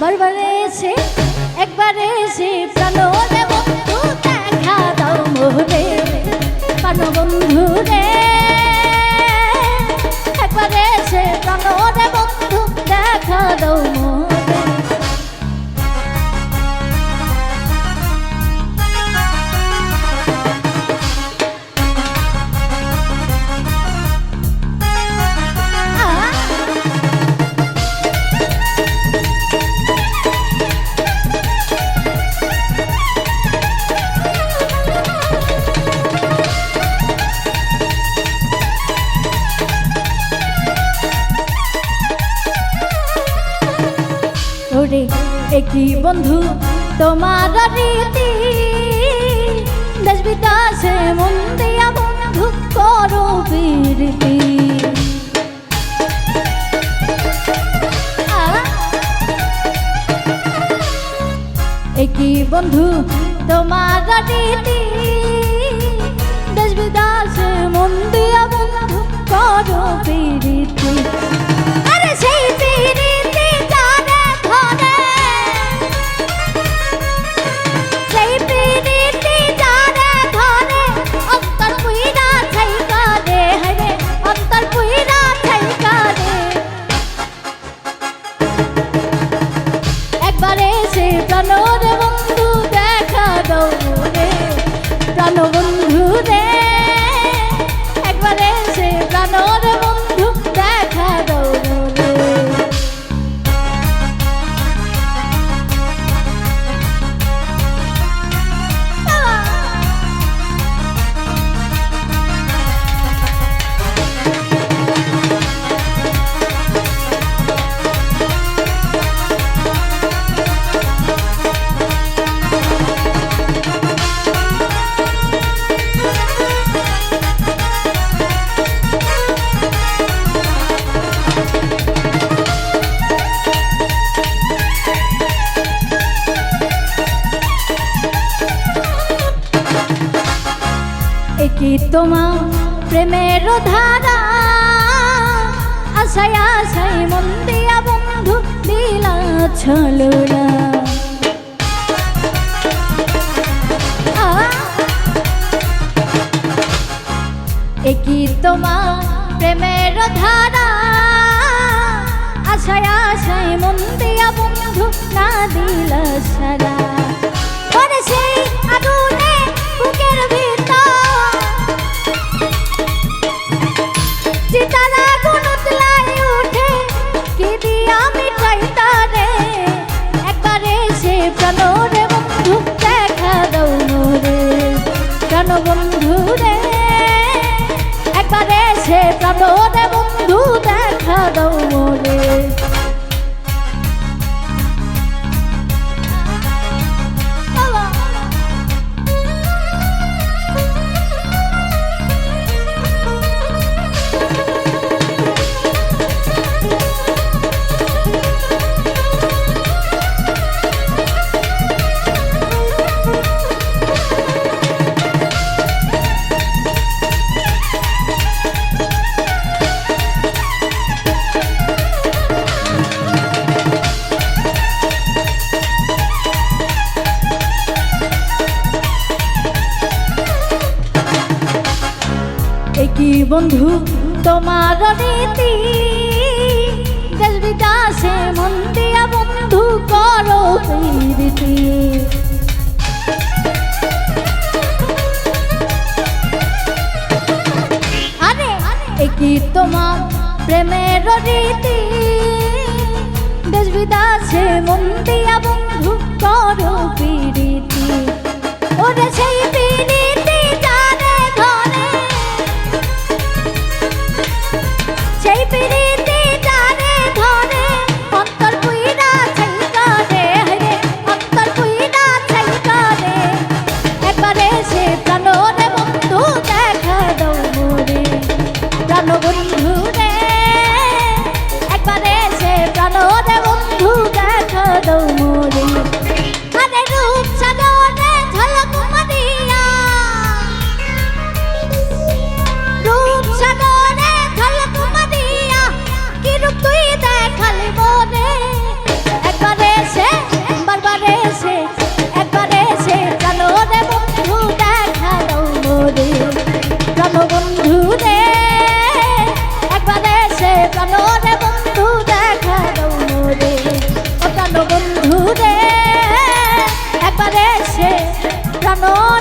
বারবার এসে একবার এসে প্রাণ বন্ধু দেখা দাও মোহরে প্রাণ বন্ধু রে ওরে একই বন্ধু তোমার রীতি? দেশ বিকাশে মন দিয়া বন্ধু করো বীরতি একই বন্ধু তোমার রীতি? দেশ বিকাশে মন দিয়া বন্ধু প্রাণ একই তোমা প্রেমের ধারা? আশায় আশায় মন দিয়া বন্ধু দিলা ছলরা একই তোমা প্রেমের ধারা? আশায় আশায় মন দিয়া বন্ধু না দিলা সারা একবারে সে বন্ধু, তোমার রীতি। দেশ মন দিয়া বন্ধু করো প্রীতি। আরে তোমার প্রেমের রীতি? দেশ মন দিয়া বন্ধু করো প্রীতি। ওরে সেই nữa.